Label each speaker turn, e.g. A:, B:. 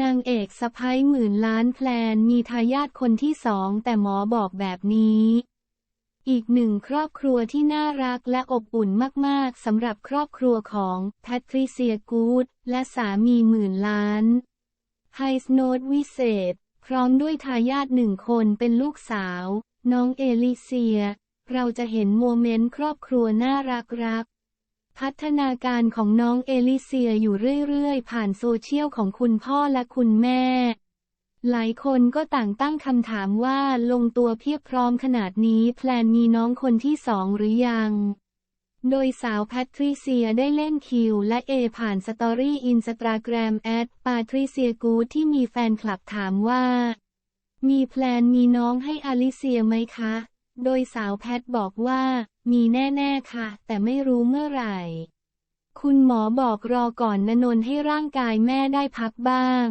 A: นางเอกสะพ้ยหมื่นล้านแพลนมีทายาทคนที่สองแต่หมอบอกแบบนี้ อีกหนึ่งครอบครัวที่น่ารักและอบอุ่นมากๆสำหรับครอบครัวของแพทริเซียกูดและสามีหมื่นล้านไฮสโนดวิเศษ พร้อมด้วยทายาทหนึ่งคนเป็นลูกสาว น้องเอลิเซีย เราจะเห็นโมเมนต์ครอบครัวน่ารักรัก พัฒนาการของน้องเอลิเซียอยู่เรื่อยๆ ผ่านโซเชียลของคุณพ่อและคุณแม่ หลายคนก็ต่างตั้งคำถามว่าลงตัวเพียบพร้อมขนาดนี้แพลนมีน้องคนที่สองหรือยัง โดยสาวแพทริเซียได้เล่นคิวและเอผ่านสตอรี่อินสตาแกรมแอดปาทริเซียกูดที่มีแฟนคลับถามว่า มีแพลนมีน้องให้อลิเซียไหมคะ โดยสาวแพทบอกว่า มีแน่ๆค่ะ แต่ไม่รู้เมื่อไหร่ คุณหมอบอกรอก่อนนะนนท์ให้ร่างกายแม่ได้พักบ้าง